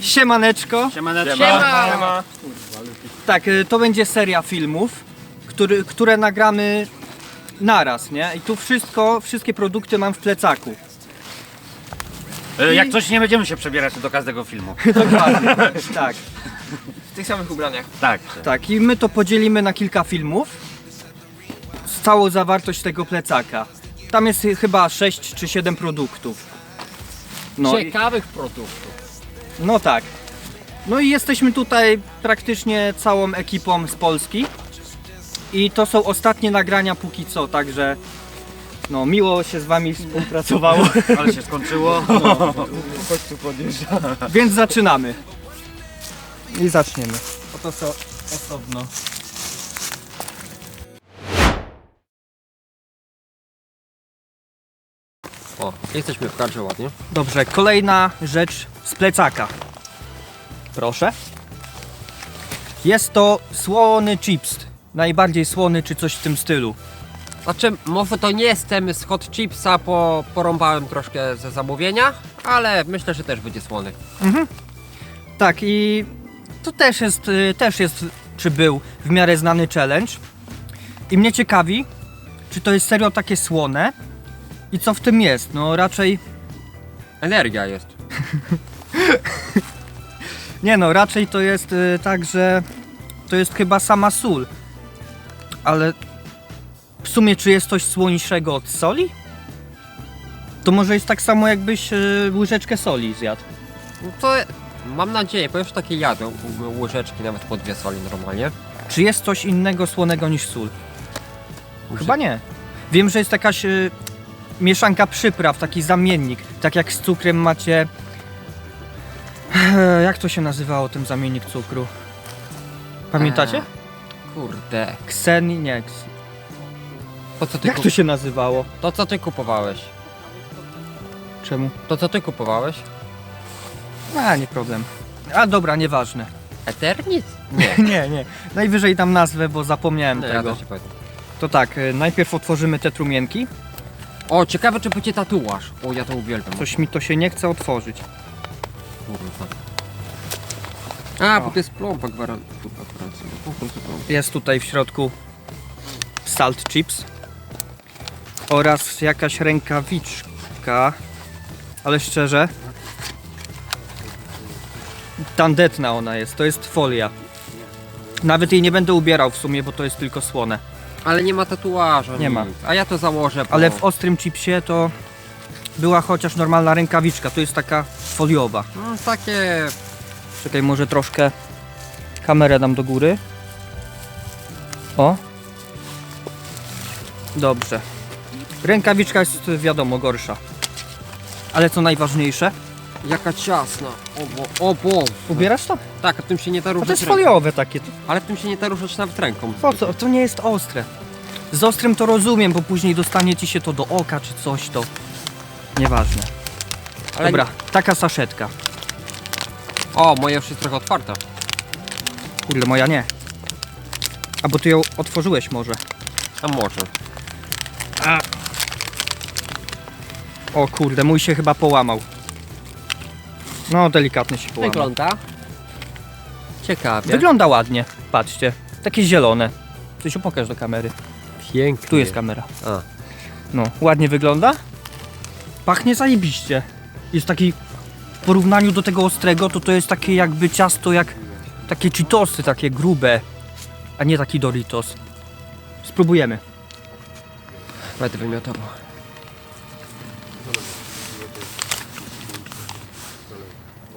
Siemaneczko. Siemaneczko. Siema. Tak, y, to będzie seria filmów, który, które nagramy naraz, nie? I tu wszystko, wszystkie produkty mam w plecaku. E, Jak coś nie będziemy się przebierać do każdego filmu. Dokładnie. tak, W tych samych ubraniach. Tak. tak. I my to podzielimy na kilka filmów. Z całą zawartość tego plecaka. Tam jest y, chyba 6 czy 7 produktów. No, i, Ciekawych produktów. No tak. No i jesteśmy tutaj praktycznie całą ekipą z Polski. I to są ostatnie nagrania póki co, także no miło się z wami współpracowało. Ale się skończyło. Więc zaczynamy. I zaczniemy. Oto są osobno. O, jesteśmy w karcie ładnie. Dobrze, kolejna rzecz z plecaka. Proszę. Jest to słony chips. Najbardziej słony czy coś w tym stylu. Znaczy, może to nie jestem z hot chipsa, bo porąbałem troszkę ze zamówienia, ale myślę, że też będzie słony. Tak i to też jest, y, też jest, czy był w miarę znany challenge. I mnie ciekawi, czy to jest serio takie słone i co w tym jest. No raczej Energia jest. Nie no, raczej to jest y, tak, że to jest chyba sama sól. Ale w sumie czy jest coś słoniejszego od soli? To może jest tak samo jakbyś y, łyżeczkę soli zjadł. No to mam nadzieję, bo już takie jadą łyżeczki nawet po dwie soli normalnie. Czy jest coś innego słonego niż sól? Chyba nie. Wiem, że jest jakaś y, mieszanka przypraw, taki zamiennik. Tak jak z cukrem macie... Jak to się nazywało ten zamiennik cukru? Pamiętacie? Eee, Kurde. Kseni... nie. To co ty, Jak kup... to się nazywało? to co ty kupowałeś? Czemu? To co ty kupowałeś? A, nie problem. A dobra, nieważne. Eternit? Nie. nie, nie. Najwyżej tam nazwę, bo zapomniałem Nie, ja tego. ci powiem. To tak, y, najpierw otworzymy te trumienki. O, ciekawe czy będzie tatuaż. O, ja to uwielbiam. Coś mi to się nie chce otworzyć. Kurwa. A, bo to jest plomba gwarancja. Jest tutaj w środku salt chips oraz jakaś rękawiczka, ale szczerze tandetna ona jest, to jest folia. Nawet jej nie będę ubierał w sumie, bo to jest tylko słone. Ale nie ma tatuaża. Nie ma. A ja to założę. Bo... Ale w ostrym chipsie to była chociaż normalna rękawiczka, to jest taka foliowa. No, takie. Czekaj, może troszkę kamerę dam do góry. O. Dobrze. Rękawiczka jest wiadomo gorsza. Ale co najważniejsze? Jaka ciasna. O, bo, o bo. Ubierasz to? Tak, a tym się nie da A ruszać to jest ręką. foliowe takie. Ale tym się nie da ruszać nawet ręką. Po co? To nie jest ostre. Z ostrym to rozumiem, bo później dostanie ci się to do oka czy coś to. Nieważne. Ale Dobra, taka saszetka. O, moja już jest trochę otwarta. Kurde, moja nie. A bo ty ją otworzyłeś może. A może. O kurde, mój się chyba połamał. No, delikatnie się połamał. Wygląda. Ciekawie. Wygląda ładnie, patrzcie. Takie zielone. Coś pokaż do kamery. Pięknie. Tu jest kamera. A. No, ładnie wygląda. Pachnie zajebiście. Jest taki, w porównaniu do tego ostrego, to to jest takie jakby ciasto jak takie Cheetosy, takie grube, a nie taki Doritos. Spróbujemy. Będę wymiotował.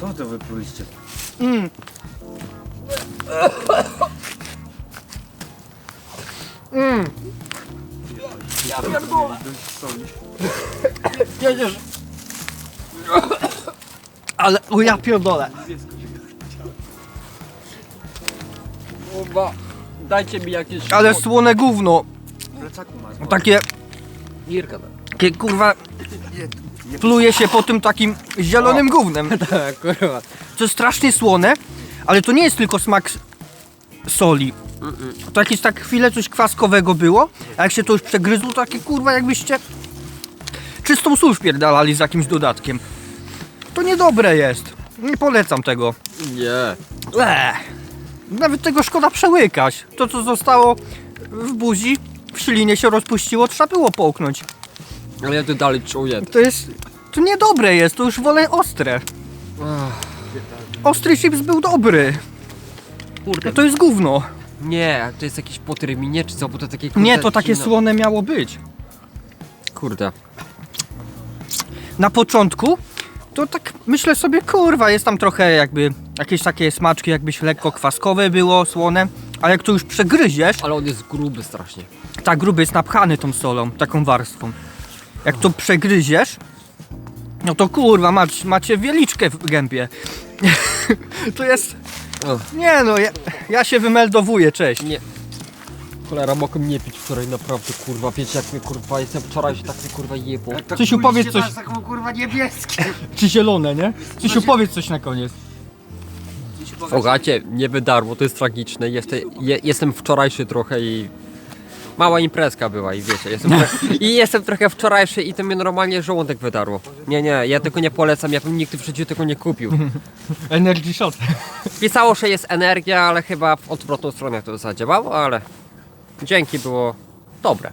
Co to wypluliście? Mm. Ale, o ja pierdolę. Kurwa, dajcie mi jakieś... Ale słone gówno. Takie, Irka, takie kurwa... Pluje się po tym takim zielonym gównem. tak, kurwa. To jest strasznie słone, ale to nie jest tylko smak s- soli. To jakieś tak chwilę coś kwaskowego było, a jak się to już przegryzło, to takie kurwa jakbyście czystą sól wpierdalali z jakimś dodatkiem. To niedobre jest. Nie polecam tego. Nie. Eee. Nawet tego szkoda przełykać. To co zostało w buzi, w ślinie się rozpuściło, trzeba było połknąć. Ale ja to dalej czuję. To jest... To niedobre jest, to już wolę ostre. Ostry chips był dobry. Kurde. To jest gówno. Nie, to jest jakieś po terminie, czy co? Bo to takie kurde, Nie, to takie zimno- słone miało być. Kurde. Na początku to tak myślę sobie, kurwa, jest tam trochę jakby jakieś takie smaczki, jakbyś lekko kwaskowe było, słone, ale jak to już przegryziesz, Ale on jest gruby strasznie. tak gruby jest napchany tą solą, taką warstwą. Jak to przegryziesz, no to kurwa, macie, macie wieliczkę w gębie. to jest... Nie no, ja, ja się wymeldowuję, cześć. nie. Cholera, mogłem nie pić wczoraj naprawdę, kurwa. Wiecie jak mnie kurwa, jestem wczoraj się tak mnie kurwa jebło. Cysiu, powiedz coś. taką kurwa niebieskie. Czy zielone, nie? Cysiu, powiedz coś na koniec. Słuchajcie, nie wydarło, to jest tragiczne. Jestem, je, jestem wczorajszy trochę i... Mała imprezka była i wiecie, jestem trochę, i jestem trochę wczorajszy i to mnie normalnie żołądek wydarło. Nie, nie, ja tego nie polecam, ja bym nigdy w życiu tego nie kupił. Energy shot. Pisało, że jest energia, ale chyba w odwrotną stronę to zadziałało, ale dzięki było dobre.